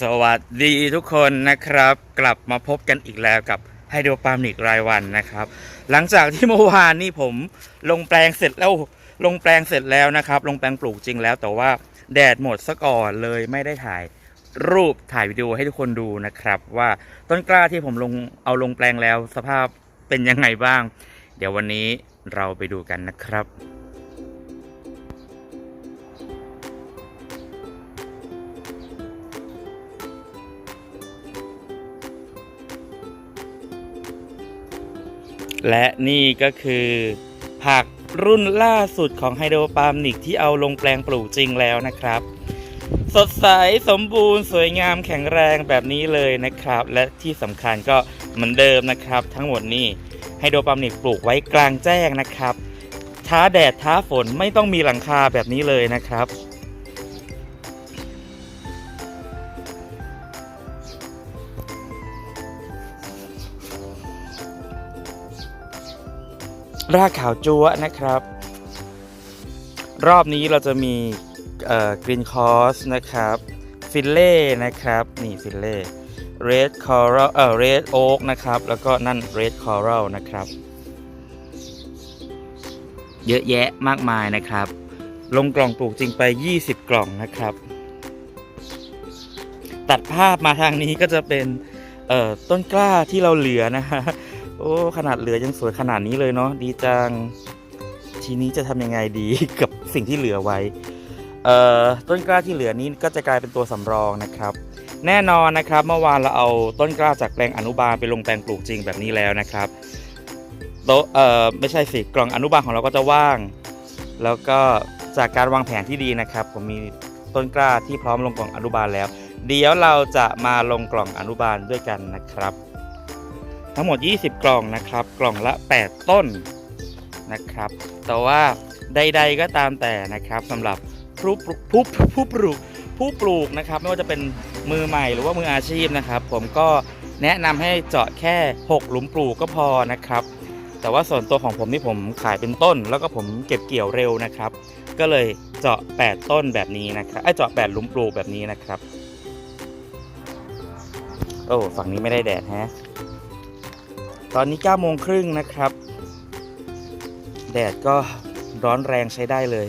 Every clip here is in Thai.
สวัสดีทุกคนนะครับ กลับมาพบกันอีกแล้วกับไฮโดรปานิกรายวันนะครับ หลังจากที่เมื่อวานนี่ผมลงแปลงเสร็จแล้วลงแปลงเสร็จแล้วนะครับ ลงแปลงปลูกจริงแล้ว แต่ว่าแดดหมดซะก่อนเลยไม่ได้ถ่ายรูปถ่ายวิดีโอให้ทุกคนดูนะครับ ว่าต้นกล้าที่ผมลงเอาลงแปลงแล้ว สภาพเป็นยังไงบ้าง เดี๋ยววันนี้เราไปดูกันนะครับ และนี่ก็คือ ผักรุ่นล่าสุดของไฮโดรปาล์มนิกที่เอาลงแปลงปลูกจริงแล้วนะครับ สดใสสมบูรณ์สวยงามแข็งแรงแบบนี้เลยนะครับ และที่สำคัญก็เหมือนเดิมนะครับ ทั้งหมดนี่ไฮโดรปาล์มนิกปลูกไว้กลางแจ้งนะครับ ท้าแดดท้าฝนไม่ต้องมีหลังคาแบบนี้เลยนะครับ รากขาวจั๊วนะครับ รอบนี้เราจะมีกรีนคอสนะครับ ฟิลเล่นะครับ นี่ฟิลเล่เรดคอรัลเอ่อเรดโอ๊กนะครับ แล้วก็นั่นเรดคอรัลนะครับ เยอะแยะมากมายนะครับ ลงกล่องปลูกจริงไป 20 กล่องนะครับ ตัดภาพมาทางนี้ก็จะเป็นต้นกล้าที่เราเหลือนะฮะ โอ้ ขนาดเหลือยังสวยขนาดนี้เลยเนาะดีจัง ทีนี้จะทำยังไงดีกับสิ่งที่เหลือไว้ เอ่อต้นกล้าที่เหลือนี้ก็จะกลายเป็นตัวสำรองนะครับ แน่นอนนะครับเมื่อวานเราเอาต้นกล้าจากแปลงอนุบาลไปลงแปลงปลูกจริงแบบนี้แล้วนะครับโต๊ะเอ่อไม่ใช่สิกล่องอนุบาลของเราก็จะว่าง แล้วก็จากการวางแผนที่ดีนะครับ ผมมีต้นกล้าที่พร้อมลงกล่องอนุบาลแล้ว เดี๋ยวเราจะมาลงกล่องอนุบาลด้วยกันนะครับ ทั้งหมด 20 กล่องนะครับ กล่องละ 8 ต้นนะครับ แต่ว่าใด ๆก็ตามแต่นะครับสำหรับผู้ปลูกผู้ผู้ปลูกผู้ปลูกนะครับ ไม่ว่าจะเป็นมือใหม่หรือว่ามืออาชีพนะครับ ผมก็แนะนำให้เจาะแค่ 6 หลุมปลูกก็พอนะครับแต่ว่าส่วนตัวของผมนี่ผมขายเป็นต้น แล้วก็ผมเก็บเกี่ยวเร็วนะครับ ก็เลยเจาะ 8 ต้นแบบนี้นะครับไอ้ยเจาะ8หลุมปลูกแบบนี้นะครับ โอ้ฝั่งนี้ไม่ได้แดดฮะ ตอนนี้9โมงครึ่งนะครับ แดดก็ร้อนแรงใช้ได้เลย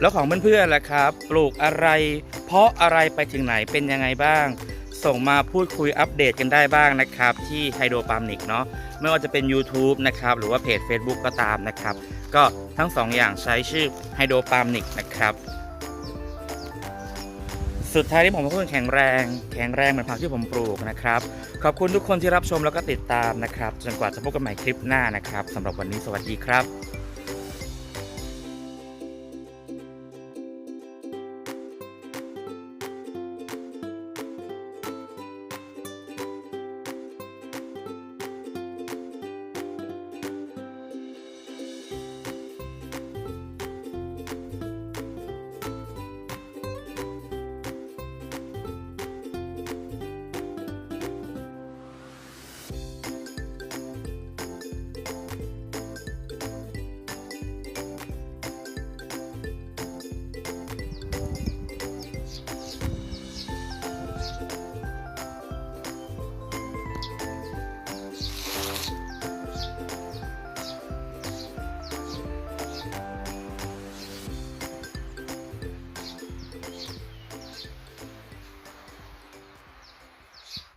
แล้วของเพื่อนๆล่ะครับ ปลูกอะไร เพราะอะไรไปถึงไหนเป็นยังไงบ้าง ส่งมาพูดคุยอัปเดตกันได้บ้างนะครับ ที่ไฮโดรปามนิกเนาะไม่ว่าจะเป็น YouTube นะครับ หรือว่าเพจ Facebook ก็ตามนะครับ ก็ทั้งสองอย่างใช้ชื่อไฮโดรปามนิกนะครับ สุดท้ายที่ผมพูดถึงแข็งแรง แข็งแรงเหมือนผักที่ผมปลูกนะครับ ขอบคุณทุกคนที่รับชมแล้วก็ติดตามนะครับ จนกว่าจะพบกันใหม่คลิปหน้านะครับสำหรับวันนี้สวัสดีครับ